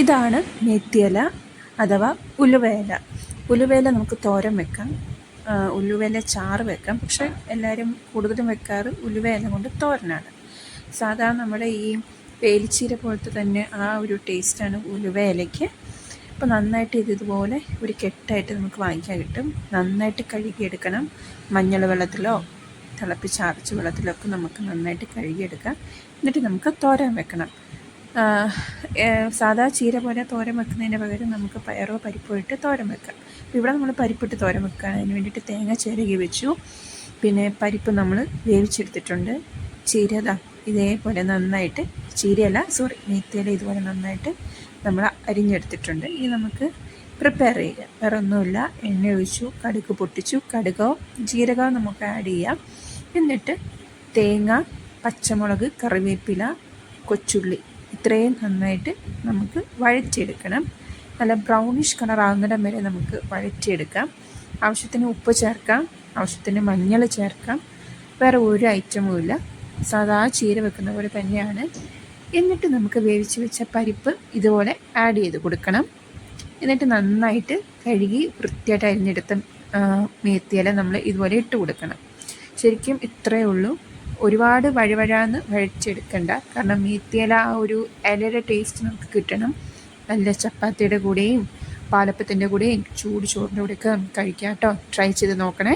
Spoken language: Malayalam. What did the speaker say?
ഇതാണ് മെത്തിയില അഥവാ ഉലുവേല ഉലുവേല നമുക്ക് തോരൻ വെക്കാം. ഉലുവേല ചാറ് വെക്കാം. പക്ഷെ എല്ലാവരും കൂടുതലും വെക്കാറ് ഉലുവേല കൊണ്ട് തോരനാണ്. സാധാരണ നമ്മുടെ ഈ വേലിച്ചീര പോലത്തെ തന്നെ ആ ഒരു ടേസ്റ്റാണ് ഉലുവേലയ്ക്ക് അപ്പോൾ നന്നായിട്ട് ഇത് ഇതുപോലെ ഒരു കെട്ടായിട്ട് നമുക്ക് വാങ്ങിക്കാൻ കിട്ടും. നന്നായിട്ട് കഴുകിയെടുക്കണം. മഞ്ഞൾ വെള്ളത്തിലോ തിളപ്പിച്ചാർച്ച വെള്ളത്തിലൊക്കെ നമുക്ക് നന്നായിട്ട് കഴുകിയെടുക്കാം. എന്നിട്ട് നമുക്ക് തോരൻ വെക്കണം. സാധാ ചീര പോലെ തോരൻ വെക്കുന്നതിന് പകരം നമുക്ക് പയറോ പരിപ്പോ ഇട്ട് തോരൻ വെക്കാം. അപ്പോൾ ഇവിടെ നമ്മൾ പരിപ്പിട്ട് തോരൻ വെക്കുകയാണ് അതിന് വേണ്ടിയിട്ട് തേങ്ങ ചിരകി വെച്ചു. പിന്നെ പരിപ്പ് നമ്മൾ വേവിച്ചെടുത്തിട്ടുണ്ട്. ചീര ദാ ഇതേപോലെ നന്നായിട്ട് ചീരയല്ല സോറി മെത്തിയില ഇതുപോലെ നന്നായിട്ട് നമ്മൾ അരിഞ്ഞെടുത്തിട്ടുണ്ട്. ഇനി നമുക്ക് പ്രിപ്പയർ ചെയ്യുക വേറെ ഒന്നുമില്ല. എണ്ണ ഒഴിച്ചു കടുക് പൊട്ടിച്ചു. കടുകോ ജീരകമോ നമുക്ക് ആഡ് ചെയ്യാം. എന്നിട്ട് തേങ്ങ പച്ചമുളക് കറിവേപ്പില കൊച്ചുള്ളി ഇത്രയും നന്നായിട്ട് നമുക്ക് വഴറ്റിയെടുക്കണം. നല്ല ബ്രൗണിഷ് കളർ ആകുന്നിടം വരെ നമുക്ക് വഴറ്റിയെടുക്കാം. ആവശ്യത്തിന് ഉപ്പ് ചേർക്കാം. ആവശ്യത്തിന് മഞ്ഞൾ ചേർക്കാം. വേറെ ഒരു ഐറ്റമും ഇല്ല. സാധാ ചീര വെക്കുന്ന പോലെ തന്നെയാണ്. എന്നിട്ട് നമുക്ക് വേവിച്ച് വെച്ച പരിപ്പ് ഇതുപോലെ ആഡ് ചെയ്ത് കൊടുക്കണം. എന്നിട്ട് നന്നായിട്ട് കഴുകി വൃത്തിയായിട്ട് അരിഞ്ഞെടുത്ത മേത്തിയില നമ്മൾ ഇതുപോലെ ഇട്ട് കൊടുക്കണം. ശരിക്കും ഇത്രയേ ഉള്ളൂ. ഒരുപാട് വഴുവഴാന്ന് വഴിച്ചെടുക്കണ്ട. കാരണം മീത്തിയില ആ ഒരു ഇലയുടെ ടേസ്റ്റ് നമുക്ക് കിട്ടണം. നല്ല ചപ്പാത്തിയുടെ കൂടെയും പാലപ്പത്തിന്റെ കൂടെയും ചൂട് ചോറിന്റെ കൂടെയൊക്കെ കഴിക്കാം കേട്ടോ ട്രൈ ചെയ്ത് നോക്കണേ.